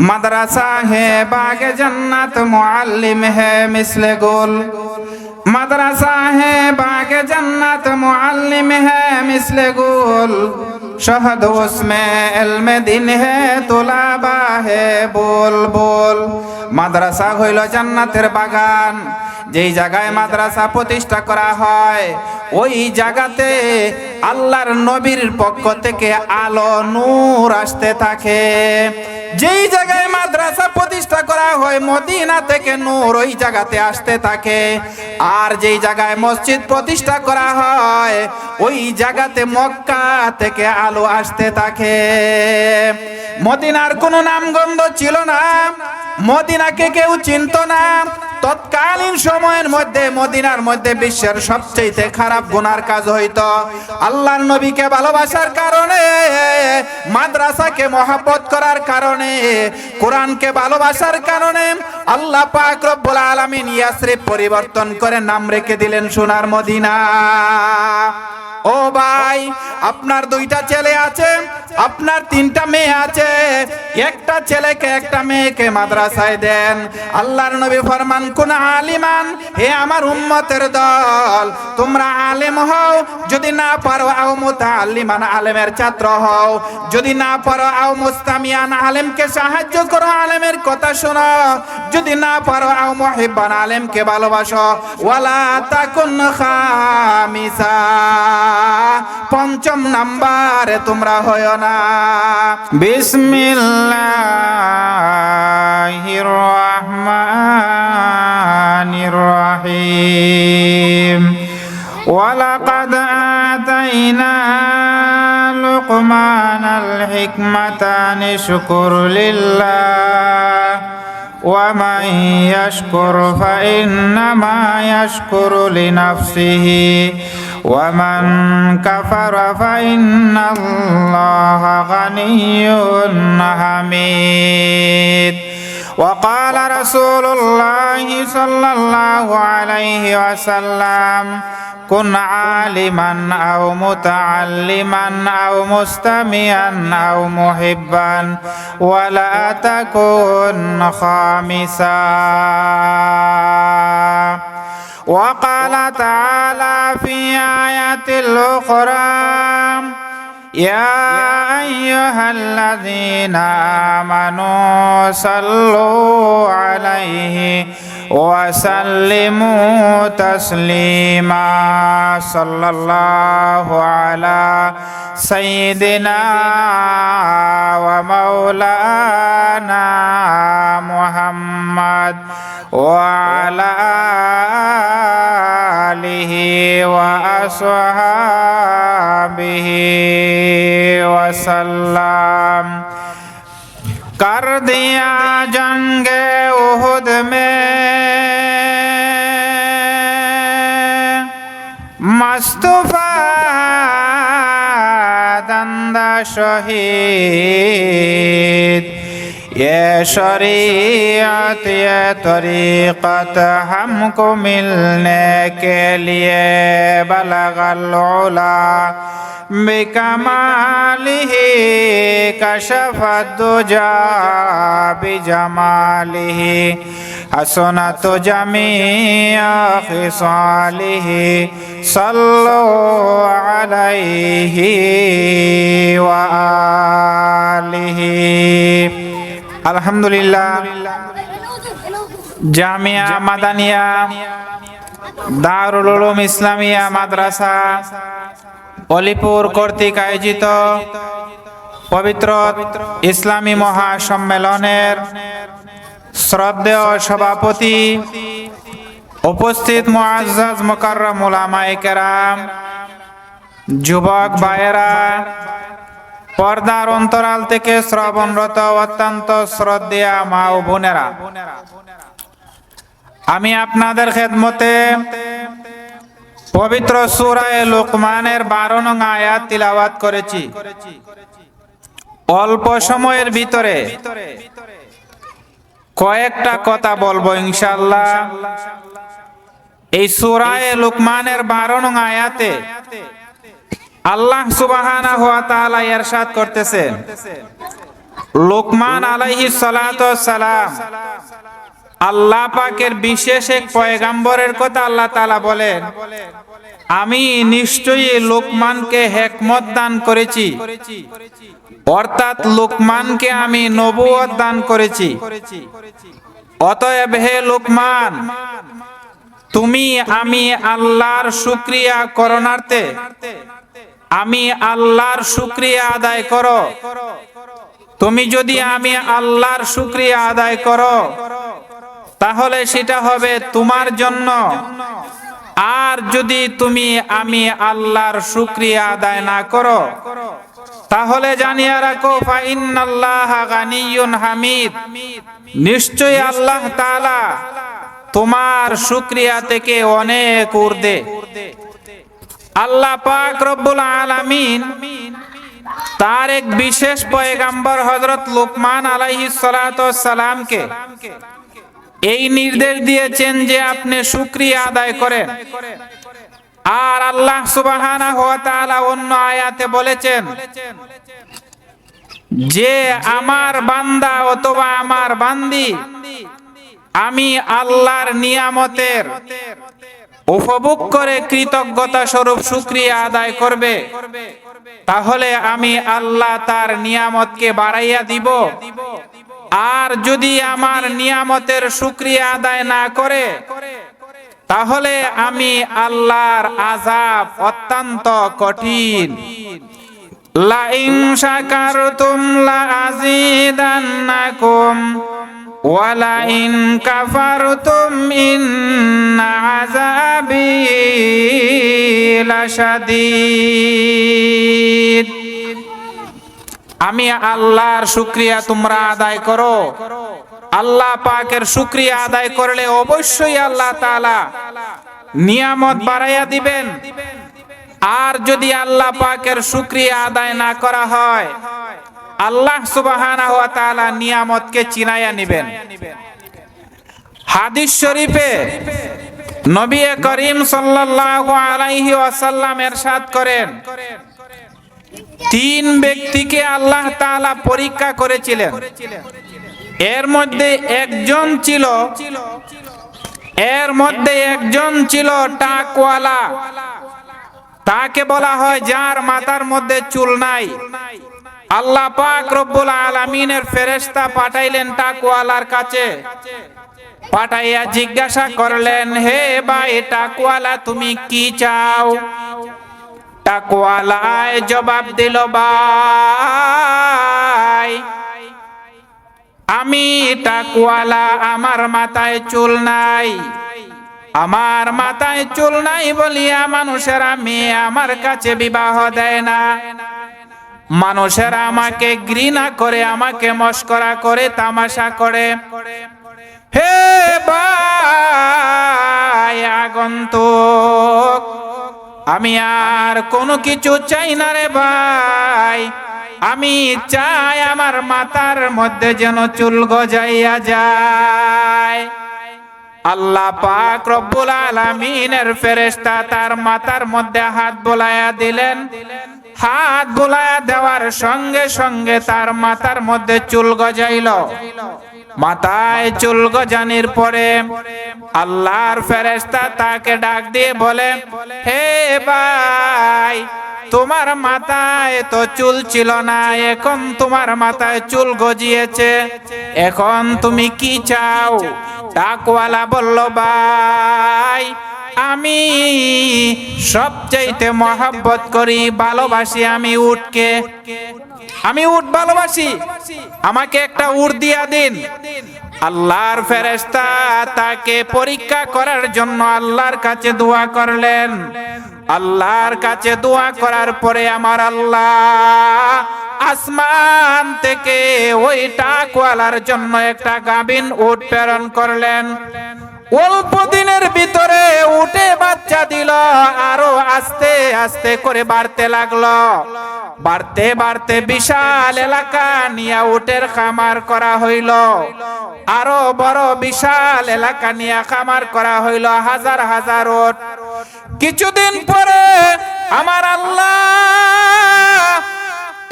मदरसा है बाग जन्नत मुअल्लिम है मिसले गुल मदरसा है बाग जन्नत मुअल्लिम है मिसले गुल शहद उसमें इल्म दिन है तुलाबा है बोल बोल মাদ্রাসা হইল জান্নাতের বাগান যেই জায়গায় মাদ্রাসা প্রতিষ্ঠা করা হয় ওই জায়গাতে আল্লাহর নবীর পক্ষ থেকে আলো নূর আসতে থাকে। যেই জায়গায় মাদ্রাসা প্রতিষ্ঠা করা হয়, মদিনা থেকে নূর ওই জায়গাতে আসতে থাকে। আর যেই জায়গায় মসজিদ প্রতিষ্ঠা করা হয়, ওই জায়গাতে মক্কা থেকে আলো আসতে থাকে। মদিনার কোনো নামগন্ধ ছিল না, মদিনাকে কেউ চিনত না তৎকালীন সময়ের মধ্যে, মদিনার মধ্যে বিশ্বের সবচেয়ে খারাপ গুনার কাজ হইত। আল্লাহর নবীকে ভালোবাসার কারণে, মাদ্রাসাকে মহাব্বত করার কারণে, কোরআনকে ভালোবাসার কারণে আল্লাহ পাক রব্বুল আলামিন ইয়াসরিব পরিবর্তন করে নাম রেখে দিলেন সোনার মদিনা। ও ভাই, আপনার দুইটা ছেলে আছে আপনার তিনটা মেয়ে আছে। একটা ছেলেকে, একটা মেয়েকে মাদ্রাসায় দেন। আল্লাহর নবী ফরমান, কোন আলিমান? হে আমার উম্মতের দল, তোমরা আলেম হও। যদি না পারো, আও মুতাআল্লিমান আলেমের ছাত্র হও। যদি না পারো, আও মুস্তামিয়ান আলেমকে সাহায্য করো, আলেমের কথা শোনো। যদি না পারো, আও মুহিব্বান আলেমকে ভালোবাসো। ওয়ালা তাকুন খামিসা। পঞ্চম নাম্বারে তোমরা হয় না। بسم الله الرحمن الرحيم ولقد آتينا لقمان الحكمة نشكر لله ومن يشكر فإنما يشكر لنفسه ومن كفر فإن الله غني حميد. وقال رسول الله صلى الله عليه وسلم كن عالما أو متعلما أو مستمعا أو محبا ولا تكن خامسا. وقال تعالى في آية الأخرى يا أيها الذين آمنوا صلوا عليه وسلموا تسليما. صلى الله على سيدنا ومولانا محمد وعلى وأصحابه وسلم کر دیا جنگ احد میں مصطفیٰ دندہ شہید یہ شریعت یہ طریقت ہم کو ملنے کے لیے بلغ العلا بکمالہ کشف الدجا بجمالہ حسنت جمیع خصالہ صلو علیہ وآلہ আলহামদুলিল্লাহ। জামিয়া, মাদানিয়া, দারুল উলুম ইসলামিয়া, মাদ্রাসা, অলিপুর কর্তৃক আয়োজিত পবিত্র ইসলামী মহা সম্মেলনের শ্রদ্ধেয় সভাপতি, উপস্থিত মোয়াজ মোকাররমুলামায়ে কেরাম, যুবক বায়েরা পর্দার অন্তরাল থেকে শ্রবণরত অত্যন্ত শ্রদ্ধেয়া মা ও বোনেরা। আমি আপনাদের খেদমতে পবিত্র সুরায় লোকমানের বারো নং আয়াত তিলাওয়াত করেছি। অল্প সময়ের ভিতরে কয়েকটা কথা বলব ইনশাল্লাহ এই সুরায় লোকমানের বারো নং আয়াতে আল্লাহ সুবাহানা হুয়া তাআলা ইরশাদ করতেছেন লোকমান আলাইহি সালাম আল্লাহ পাকের বিশেষ এক পয়গাম্বরের কথা আল্লাহ তাআলা বলেন, আমি নিশ্চয়ই লোকমানকে হেকমত দান করেছি। অর্থাৎ লোকমানকে আমি নবুয়ত দান করেছি। অতএব হে লোকমান, তুমি আমি আল্লাহর শুক্রিয়া করণার্থে আমি আল্লাহর শুক্রিয়া আদায় করো। তুমি যদি আমি আল্লাহর শুক্রিয়া আদায় করো, তাহলে সেটা হবে তোমার জন্য। আর যদি তুমি আমি আল্লাহর শুক্রিয়া আদায় না করো, তাহলে জানিয়ে রাখো হামিদ। নিশ্চয়ই আল্লাহ তাআলা তোমার শুক্রিয়া থেকে অনেক ঊর্ধ্বে। আল্লাহ পাক রব্বুল আলামিন তার এক বিশেষ পয়গাম্বর হযরত লুকমান আলাইহিস সালাতু সালামকে এই নির্দেশ দিয়েছেন যে আপনি শুক্রিয়া আদায় করেন। আর আল্লাহ সুবহানাহু ওয়া তাআলা অন্য আয়াতে বলেছেন, যে আমার বান্দা অথবা আমার বান্দি, আমি আল্লাহর নিয়ামতের উপভোগ করে কৃতজ্ঞতা স্বরূপ শুক্রিয়া আদায় করবে। তাহলে আমি আল্লাহ তার নিয়ামতকে বাড়াইয়া দিব। আর যদি আমার নিয়ামতের শুক্রিয়া আদায় না করে, তাহলে আমি আল্লাহর আজাব অত্যন্ত কঠিন। লাইন শাকারতুম লাযিদান্নাকুম ওয়ালাইন কাফারতুম ইন্না আযাবি লাশাদীদ। আমি আল্লাহর শুক্রিয়া তোমরা আদায় করো। আল্লাহ পাকের শুক্রিয়া আদায় করলে অবশ্যই আল্লাহ তাআলা নিয়ামত বাড়াইয়া দিবেন। আর যদি আল্লাহ পাকের শুক্রিয়া আদায় না করা হয় আল্লাহ সুবহানাহু ওয়া তাআলা নিয়ামতকে চিনাইয়া নেবেন। হাদিস শরীফে নবী করিম সাল্লাল্লাহু আলাইহি ওয়াসাল্লাম এরশাদ করেন, তিন ব্যক্তিকে আল্লাহ তাআলা পরীক্ষা করেছিলেন। এর মধ্যে একজন ছিল, এর মধ্যে একজন ছিল টাকওয়ালা। তাকে বলা হয়, যার মাথার মধ্যে চুল নাই। আল্লাহ পাক রব্বুল আলামিনের ফেরেশতা পাঠাইলেন টাকওয়ালার কাছে। পাঠাইয়া জিজ্ঞাসা করলেন, হে ভাই, টাকওয়ালা তুমি কি চাও? টাকওয়ালায় জবাব দিল, ভাই, আমি টাকওয়ালা, আমার মাথায় চুল নাই। আমার মাথায় চুল নাই বলিয়া মানুষেরা মেয়ে আমার কাছে বিবাহ দেয় না। মানুষেরা আমাকে ঘৃণা করে, আমাকে মস্করা করে, তামাশা করে। হে ভাই আগন্তুক, আমি আর কোনো কিছু চাই না রে ভাই। আমি চাই আমার মাথার মধ্যে যেন চুল গজাইয়া যায়। আল্লাহ পাক রব্বুল আলামিনের ফেরেশতা তার মাথার মধ্যে হাত বোলায়া দিলেন। হাত বোলায়া দেওয়ার সঙ্গে সঙ্গে তার মাথার মধ্যে চুল গজাইল। মাথায় চুল গজানির পরে আল্লাহর ফেরেশতা তাকে ডাক দিয়ে বলে, হে ভাই, তোমার মাথায় তো চুল ছিল না, এখন তোমার মাথায় চুল গজিয়েছে। এখন তুমি কি চাও? ডাকওয়ালা বলল, ভাই আমি সবচাইতে মহাব্বত করি, ভালোবাসি আমি উঠকে আমি উট ভালোবাসি। আমাকে একটা উট দিয়া দিন। আল্লাহর ফেরেশতা তাকে পরীক্ষা করার জন্য আল্লাহর কাছে দোয়া করলেন। আল্লাহর কাছে দোয়া করার পরে আমার আল্লাহ আসমান থেকে ওই টাকওয়ালার জন্য একটা গাবিন উট প্রেরণ করলেন। অল্প দিনের ভিতরে আস্তে করে বাড়তে লাগল। বাড়তে বাড়তে বিশাল এলাকা নিয়ে উটের খামার করা হইল। আরও বড় বিশাল এলাকা নিয়ে খামার করা হইল হাজার হাজার উট। কিছুদিন পরে আমার আল্লাহ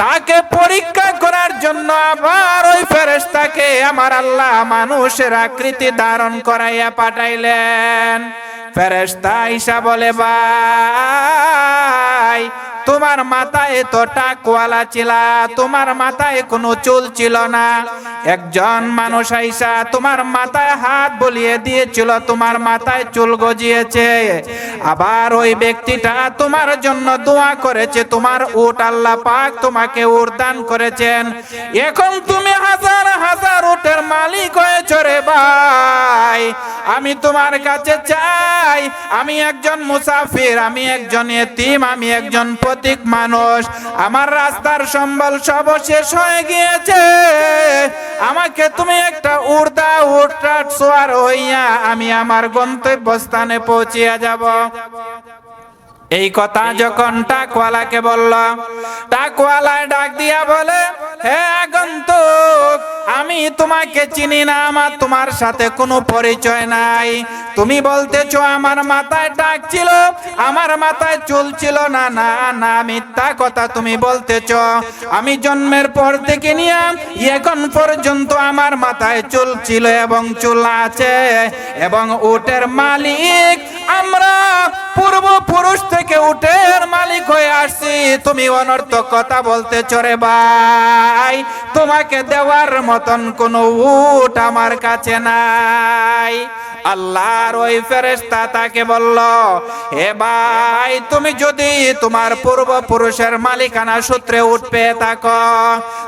তাকে পরীক্ষা করার জন্য আবার ওই ফেরেশতাকে আমার আল্লাহ মানুষের আকৃতি ধারণ করাইয়া পাঠাইলেন। ফেরেশতা ঈশা বলে, ভাই, তোমার মাথায় তো টাকওয়ালা ছিল, তোমার মাথায় কোনো চুল ছিল না। একজন মানুষ আইসা তোমার মাথায় হাত বলিয়ে দিয়েছিল, তোমার মাথায় চুল গজিয়েছে। আবার ওই ব্যক্তিটা তোমার জন্য দোয়া করেছে, তোমার উট আল্লাহ পাক তোমাকে উট দান করেছেন। এখন তুমি হাজার হাজার উটের মালিক হয়েছ রে ভাই। আমি তোমার কাছে চাই, আমি একজন মুসাফির, আমি একজন এতিম, আমি একজন প্রতীক মানুষ। আমার রাস্তার সম্বল সব শেষ হয়ে গিয়েছে। আমাকে তুমি একটা উড়দা উড়টা সোয়ার হইয়া আমি আমার গন্তব্যস্থানে পৌঁছিয়া যাব। এই কথা যখন টাকওয়ালাকে বলল, টাকওয়ালায় ডাক দিয়া বলে, হে আগন্তুক, আমি তোমাকে চিনি না, আমার তোমার সাথে কোনো পরিচয় নাই। তুমি বলতেছো, আমার মাথায় টাক ছিল, আমার মাথায় চুল ছিল। না না না, মিথ্যা কথা তুমি বলতেছ। আমি জন্মের পর থেকে নিয়ে এখন পর্যন্ত আমার মাথায় চুল ছিল এবং চুল আছে। এবং উটের মালিক, আমরা পূর্বপুরুষ থেকে উটের মালিক হয়ে আসছি। তুমি অনর্থক কথা বলতে চরে ভাই। তোমাকে দেওয়ার মতন কোনো উট আমার কাছে নাই। আল্লাহর ওই ফেরেশতা তাকে বলল হে ভাই, তুমি যদি তোমার পূর্বপুরুষের মালিকানা সূত্রে উঠবে থাকো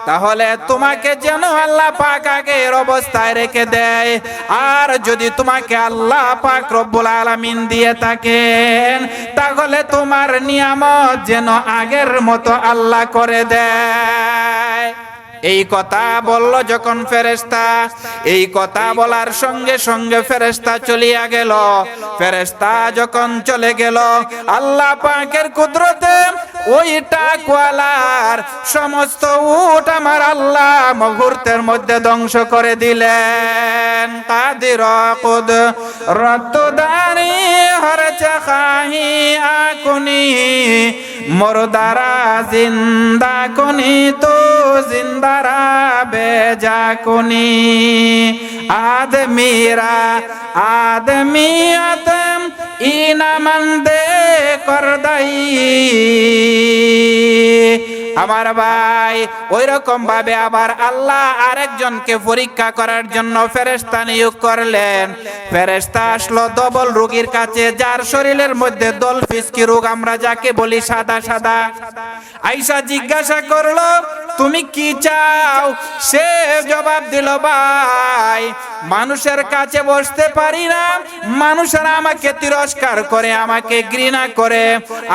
তাহলে তোমাকে যেন আল্লাহ পাক আগের অবস্থায় রেখে দেয়। আর যদি তোমাকে আল্লাহ পাক রব্বুল আলামিন দিয়ে থাকেন, তাহলে তোমার নিয়ামত যেন আগের মতো আল্লাহ করে দেয়। এই কথা বলল যখন ফেরেস্তা এই কথা বলার সঙ্গে সঙ্গে ফেরেস্তা চলিয়া গেল। ফেরেস্তা যখন চলে গেল, আল্লাহ পাকের কুদরতে ওইটা কোয়ালার সমস্ত উট আমার আল্লাহ মুহূর্তের মধ্যে ধ্বংস করে দিলেন। কাদির কুদ রত্তদারি হরচে খাহি আকুনি, মরদারা জিন্দা কুনি, তো জিন্দারা বেজা কুনি। আদমিরা আদমিয়ত দে করদাই আমার ভাই ওই রকম ভাবে আবার আল্লাহ আরেকজনকে পরীক্ষা করার জন্য ফেরেস্তা নিয়োগ করলেন। ফেরেস্তা আসলো দবল রোগীর কাছে, যার শরীরের মধ্যে দল ফিসকি রোগ, আমরা যাকে বলি সাদা সাদা। আইসা জিজ্ঞাসা করল, তুমি কি চাও? সে জবাব দিল, ভাই, মানুষের কাছে বসতে পারি না। মানুষেরা আমাকে তিরস্কার করে, আমাকে ঘৃণা করে।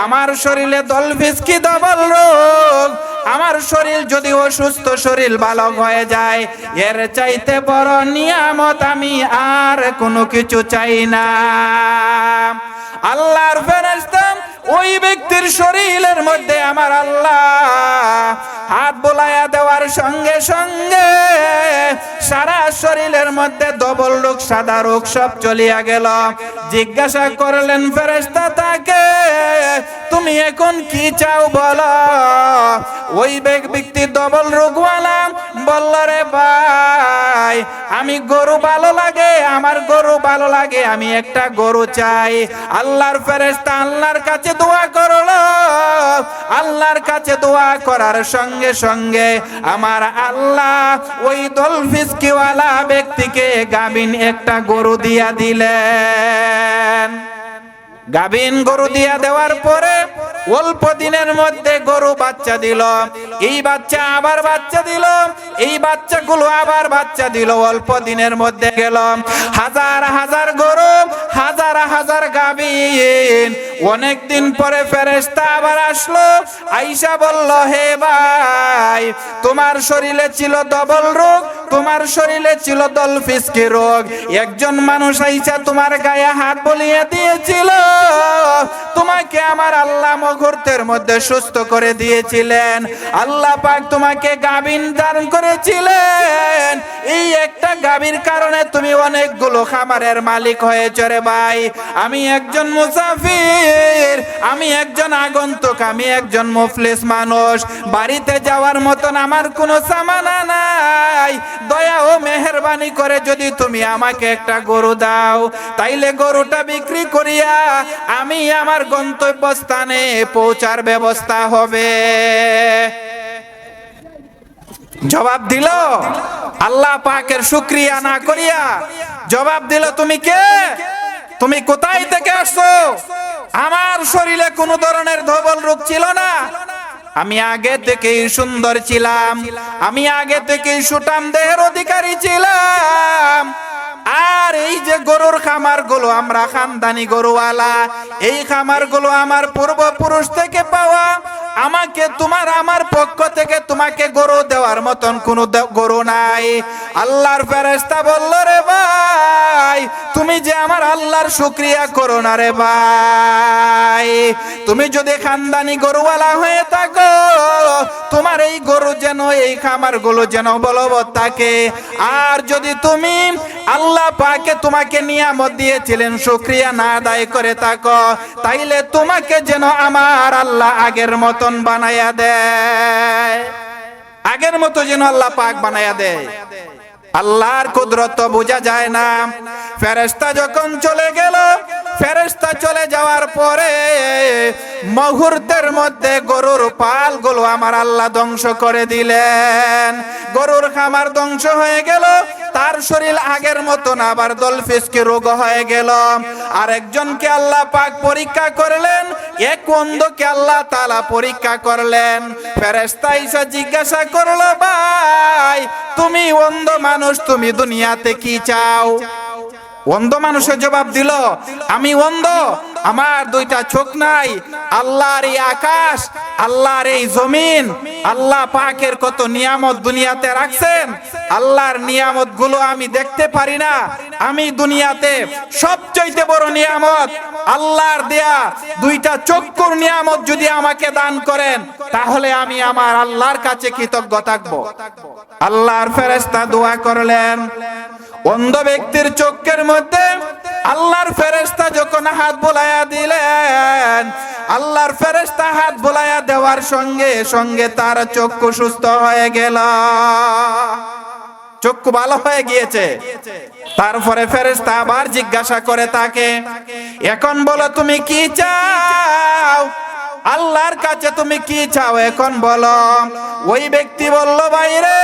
আমার শরীরে দল ফিসকি, দবল রোগ আমার শরীর যদি অসুস্থ, শরীর ভালো হয়ে যায়, এর চাইতে বড় নিয়ামত আমি আর কোনো কিছু চাই না। আল্লাহর ফেরেশতা ওই ব্যক্তির শরীরের মধ্যে আমার আল্লাহ হাত বোলাইয়া দেওয়ার সঙ্গে সঙ্গে সারা শরীরের মধ্যে ডবল রোগ, সাদা রোগ সব চলিয়া গেল। জিজ্ঞাসা করলেন, ফেরেশতা, তাকে তুমি এখন কি চাও বলো? ওই ব্যক্তি ডবল রোগওয়ালা বলল, রে ভাই, আমি গরু ভালো লাগে, আমার গরু ভালো লাগে, আমি একটা গরু চাই। আল্লাহর ফেরেশতা আল্লাহর কাছে দোয়া করল আল্লাহর কাছে দোয়া করার সঙ্গে সঙ্গে আমার আল্লাহ ওই দল ফিসকিওয়ালা ব্যক্তিকে গাবিন একটা গরু দিয়া দিলেন। গাবিন গরু দিয়া দেওয়ার পরে অল্প দিনের মধ্যে গরু বাচ্চা দিল। এই বাচ্চা আবার বাচ্চা দিল। এই বাচ্চাগুলো আবার বাচ্চা দিল। অল্প দিনের মধ্যে গেল। হাজার হাজার গরু, হাজার হাজার গাবিন অনেক দিন পরে ফেরেস্তা আবার আসলো। আইসা বলল, হে ভাই, তোমার শরীরে ছিল ডবল রোগ, তোমার শরীরে ছিল দল ফিসকি রোগ। একজন মানুষ আইসা তোমার গায়ে হাত বলিয়ে দিয়েছিল। তোমাকে আমার আল্লাহ মুহূর্তের মধ্যে সুস্থ করে দিয়েছিলেন। আল্লাহ পাক তোমাকে গাবিন দান করেছিলেন। এই একটা গাবির কারণে তুমি অনেকগুলো খামারের মালিক হয়েছ রে ভাই। আমি একজন মুসাফির, আমি একজন আগন্তুক, আমি একজন মুফলিস মানুষ। বাড়িতে যাওয়ার মতন আমার কোনো সামানা নাই। দয়া ও মেহরবানি করে যদি তুমি আমাকে একটা গরু দাও, তাইলে গরুটা বিক্রি করিয়া আমি আমার গন্তব্যস্থানে পৌঁছার ব্যবস্থা হবে। জবাব দিল, আল্লাহ পাকের শুক্রিয়া না করিয়া জবাব দিল, তুমি কে? তুমি কোথায় থেকে আসছো? আমার শরীরে কোনো ধরনের ধবল রোগ ছিল না। আমি আগে থেকেই সুন্দর ছিলাম। আমি আগে থেকেই সুটাম দেহের অধিকারী ছিলাম। আর এই যে গরুর খামারগুলো আমরা খানদানি গরুওয়ালা, এই খামারগুলো আমার পূর্বপুরুষ থেকে পাওয়া। আমাকে তোমার, আমার পক্ষ থেকে তোমাকে গরু দেওয়ার মতন কোন গরু নাই। আল্লাহর ফেরেস্তা বলল, রে ভাই, তুমি যে আমার আল্লাহর শুক্রিয়া করো না রে ভাই, তুমি যদি খানদানি গরুওয়ালা হয়ে থাকো, তোমার এই গরু যেন, এই খামারগুলো যেন বলবৎ থাকে। আর যদি তুমি আল্লাহ পাকে তোমাকে নিয়ামত দিয়েছিলেন, শুক্রিয়া না আদায় করে থাকো, তাইলে তোমাকে যেন আমার আল্লাহ আগের মতন বানায়া দেয়। আগের মতো যেন আল্লাহ পাক বানায়া দেয়। আল্লাহর কুদরত বোঝা যায় না। ফেরেস্তা যখন চলে গেল ফেরেস্তা চলে যাওয়ার পরে মুহূর্তের মধ্যে গরুর পালগুলো আমার আল্লাহ ধ্বংস করে দিলেন। গরুর খামার ধ্বংস হয়ে গেল, তার শরীর আগের মতন আবার দল ফিসকে রোগ হয়ে গেল। আর একজনকে আল্লাহ পাক পরীক্ষা করলেন, এক অন্ধকে আল্লাহ তালা পরীক্ষা করলেন। ফেরেস্তা ইসা জিজ্ঞাসা করল, ভাই, তুমি অন্ধ মানুষ, তুমি দুনিয়াতে কি চাও? অন্ধ মানুষের জবাব দিল, আমি অন্ধ, আমার দুইটা চোখ নাই, আল্লাহর এই আকাশ, আল্লাহর এই জমিন, আল্লাহ পাকের কত নিয়ামত দুনিয়াতে রাখছেন, আল্লাহর নিয়ামতগুলো আমি দেখতে পারি না, আমি দুনিয়াতে সবচাইতে বড় নিয়ামত, আল্লাহর দেয়া দুইটা চক্ষুর নিয়ামত যদি আমাকে দান করেন, তাহলে আমি আমার আল্লাহর কাছে কৃতজ্ঞ থাকব। আল্লাহর ফেরেস্তা দোয়া করলেন। অন্ধ ব্যক্তির চোখের মধ্যে আল্লাহর ফেরেস্তা যখন হাত বোলায়া দিলেন, আল্লাহর ফেরেস্তা হাত বোলায়া দেওয়ার সঙ্গে সঙ্গে তার চক্ষু সুস্থ হয়ে গেল। চক্ষু ভালো হয়ে গিয়েছে। তারপরে ফেরেস্তা আবার জিজ্ঞাসা করে তাকে, এখন বলো তুমি কি চাও? আল্লাহর কাছে তুমি কি চাও? এখন বলো। ওই ব্যক্তি বলল, বাইরে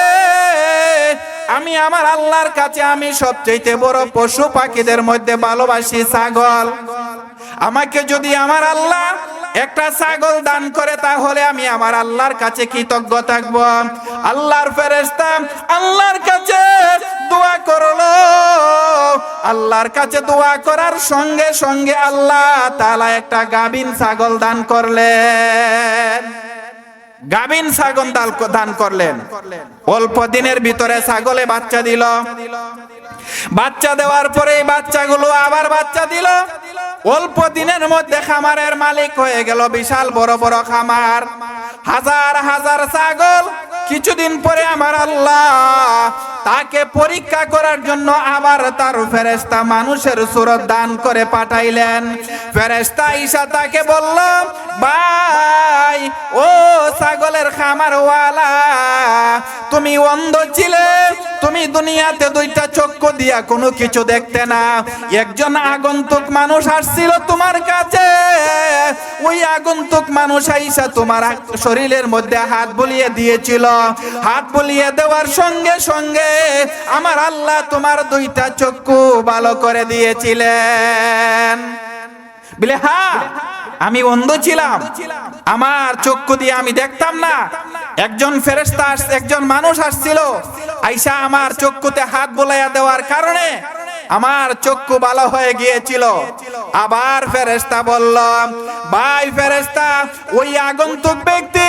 আমি আমার আল্লাহর কাছে আমি সবচেয়ে বড় পশু পাখিদের মধ্যে ভালোবাসি ছাগল। আমাকে যদি আমার আল্লাহ একটা ছাগল দান করে, তাহলে আমি আমার আল্লাহর কাছে কৃতজ্ঞ থাকব। আল্লাহর ফেরেস্তা আল্লাহর কাছে দোয়া করল। আল্লাহর কাছে দোয়া করার সঙ্গে সঙ্গে আল্লাহ তালা একটা গাবিন ছাগল দান করলেন। গাবিন ছাগল দান করলেন। অল্প দিনের ভিতরে ছাগলে বাচ্চা দিল। বাচ্চা দেওয়ার পরে বাচ্চাগুলো আবার বাচ্চা দিল। অল্প দিনের মধ্যে খামারের মালিক হয়ে গেল বিশাল বড় বড় খামার। হাজার হাজার ছাগল। কিছুদিন পরে আমার আল্লাহ তাকে পরীক্ষা করার জন্য আবার তার ফেরেস্তা মানুষের সুরত দান করে পাঠাইলেন। ফেরেস্তা ঈশা তাকে বলল, ভাই, ও ছাগলের খামার ওয়ালা তুমি অন্ধ ছিলে, তুমি দুনিয়াতে দুইটা চক্ষু দিয়া কোনো কিছু দেখতে না। একজন আগন্তুক মানুষ আসছিল তোমার কাছে। ওই আগন্তুক মানুষ আইসা তোমার শরীরের মধ্যে হাত বলিয়ে দিয়েছিল। হাত বলিয়ে দেওয়ার সঙ্গে সঙ্গে আমার আল্লাহ তোমার দুইটা চক্ষু ভালো করে দিয়েছিলেন। বলে হ্যাঁ আমি অন্ধ ছিলাম। আমার চক্ষু দিয়ে আমি দেখতাম না। একজন ফেরেস্তা একজন মানুষ আসছিল। আইসা আমার চক্ষুতে হাত বোলাইয়া দেওয়ার কারণে আমার চক্ষু ভালো হয়ে গিয়েছিল। আবার ফেরেস্তা বলল, ভাই ফেরেস্তা ওই আগন্তুক ব্যক্তি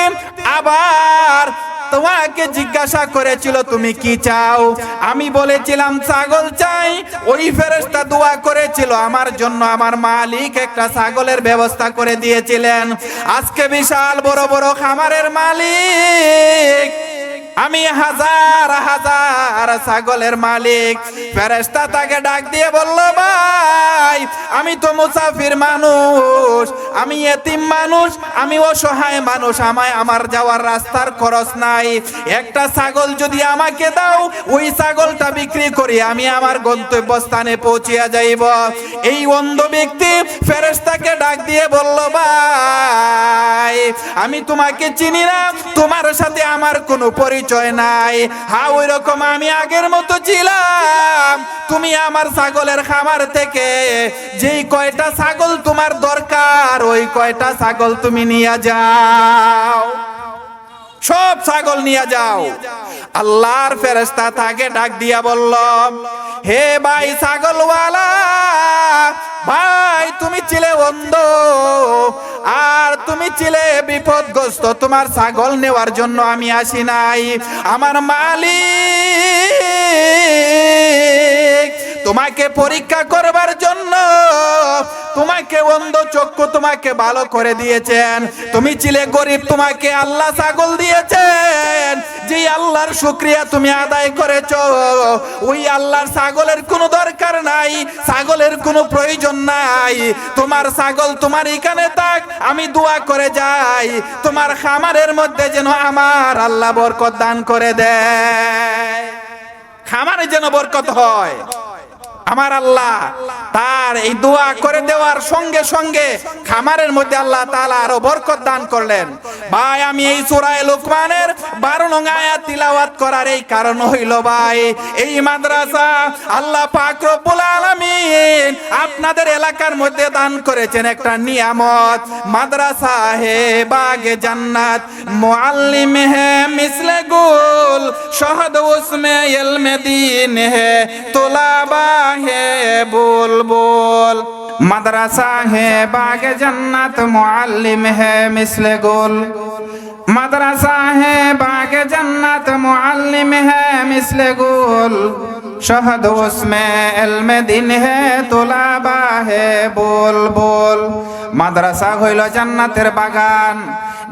আবার তোমাকে জিজ্ঞাসা করেছিল, তুমি কি চাও? আমি বলেছিলাম, ছাগল চাই। ওই ফেরেস্তা দোয়া করেছিল, আমার জন্য আমার মালিক একটা ছাগলের ব্যবস্থা করে দিয়েছিলেন। আজকে বিশাল বড় বড় খামারের মালিক। আমি হাজার হাজার ছাগলের মালিক। ফেরেস্তা তাকে ডাক দিয়ে বলল, ভাই, আমি তো মুসাফির মানুষ, আমি এতিম মানুষ, আমি অসহায় মানুষ, আমায় আমার যাওয়ার রাস্তার খরচ নাই। একটা ছাগল যদি আমাকে দাও, ওই ছাগলটা বিক্রি করি, আমি আমার গন্তব্যস্থানে পৌঁছিয়া যাইব। এই অন্ধ ব্যক্তি ফেরেস্তাকে ডাক দিয়ে বলল, ভাই, আমি তোমাকে চিনি না, তোমার সাথে আমার কোনো পরিচয় নাই। হা ওই রকম আমি আগের মতো ছিলাম। তুমি আমার ছাগলের খামার থেকে যেই কয়টা ছাগল তোমার দরকার, ওই কয়টা ছাগল তুমি নিয়ে যাও। সব ছাগল নিয়ে যাও। আল্লাহর ফেরেস্তা তাকে ডাক দিয়া বলল, হে ভাই ছাগলওয়ালা, ভাই তুমি ছিলে অন্ধ, আর তুমি ছিলে বিপদগ্রস্ত। তোমার ছাগল নেওয়ার জন্য আমি আসি নাই। আমার মালিক তোমাকে পরীক্ষা করবার জন্য। তোমাকে অন্ধ চক্ষু তোমাকে ভালো করে দিয়েছেন। তুমি ছিলে গরিব, তোমাকে আল্লাহ ছাগল দিয়েছেন। যে আল্লাহর শুক্রিয়া তুমি আদায় করেছ, ওই আল্লাহর ছাগলের কোনো দরকার নাই, ছাগলের কোনো প্রয়োজন নাই। তোমার ছাগল তোমার এখানে থাক, আমি দোয়া করে যাই। তোমার খামারের মধ্যে যেন আমার আল্লাহ বরকত দান করে দেয়। খামারে যেন বরকত হয়। আমার আল্লাহ তার এই দোয়া করে দেওয়ার সঙ্গে সঙ্গে খামারের মধ্যে আল্লাহ তাআলা আরও বরকত দান করলেন। ভাই, আমি এই সূরায়ে লোকমানের 12 নং তিলাওয়াত করার এই কারণ হইল ভাই, এই মাদ্রাসা আল্লাহ পাক রব্বুল আলামিন আপনাদের এলাকার মধ্যে দান করেছেন একটা নিয়ামত। মাদ্রাসা হে বাগে জান্নাত, মুআল্লিম হে মিসলে গুল, শহদ উসমে ইলমে দীন হে তোলাবা হে বুলবুল মাদ্রাসা হে বাগে জান্নাত, মুআল্লিম হে মিসলে গুল। মাদ্রাসা হে বাগে জান্নাত, মুআল্লিম হে মিসলে গুল। শহদ উসমে ইলমে দিন হে তোলাবা হে বুলবুল মাদ্রাসা হইল জান্নাতের বাগান।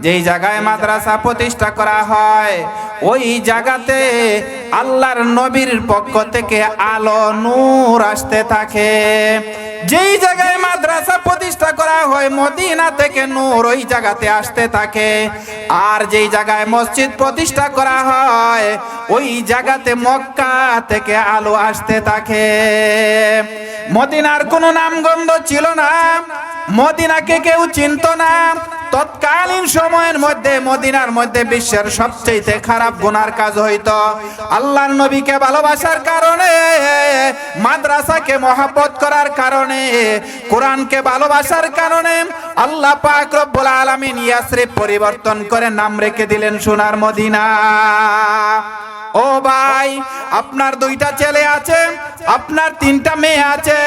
যেই জায়গায় মাদ্রাসা প্রতিষ্ঠা করা হয় ওই জায়গাতে আল্লাহর নবীর পক্ষ থেকে আলো, নূর আসতে থাকে। যেই জায়গায় মাদ্রাসা প্রতিষ্ঠা করা হয়, মদিনা থেকে নূর ওই জায়গাতে আসতে থাকে। আর যেই জায়গায় মসজিদ প্রতিষ্ঠা করা হয়, ওই জায়গাতে মক্কা থেকে আলো আসতে থাকে। মদিনার কোনো নামগন্ধ ছিল না। মদিনাকে কেউ চিনত না। তৎকালীন সময়ের মধ্যে, মদিনার মধ্যে বিশ্বের সবচেয়ে খারাপ গুনার কাজ হইত। আল্লাহর নবীকে ভালোবাসার কারণে, মাদ্রাসাকে মহাব্বত করার কারণে, কোরআনকে ভালোবাসার কারণে আল্লাহ পাক রব্বুল আলামিন ইয়াসরিব পরিবর্তন করে নাম রেখে দিলেন সোনার মদিনা। ও ভাই, আপনার দুইটা ছেলে আছে আপনার তিনটা মেয়ে আছে।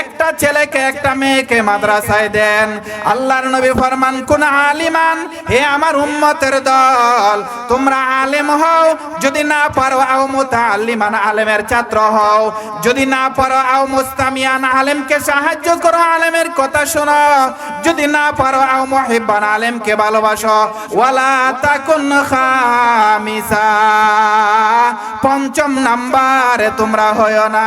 একটা ছেলেকে, একটা মেয়েকে মাদ্রাসায় দেন। আল্লাহর নবী ফরমান, কোন আলিমান? হে আমার উম্মতের দল, তোমরা আলেম হও। যদি না পারো, আও মুতাআল্লিমান আলেমের ছাত্র হও। যদি না পারো, আও মুস্তামিয়ান আলেমকে সাহায্য করো, আলেমের কথা শোনো। যদি না পারো, আও মুহিব্বান আলেমকে ভালোবাসো। ওয়ালা তাকুন খামিসা। পঞ্চম নাম্বারে তোমরা হয় না।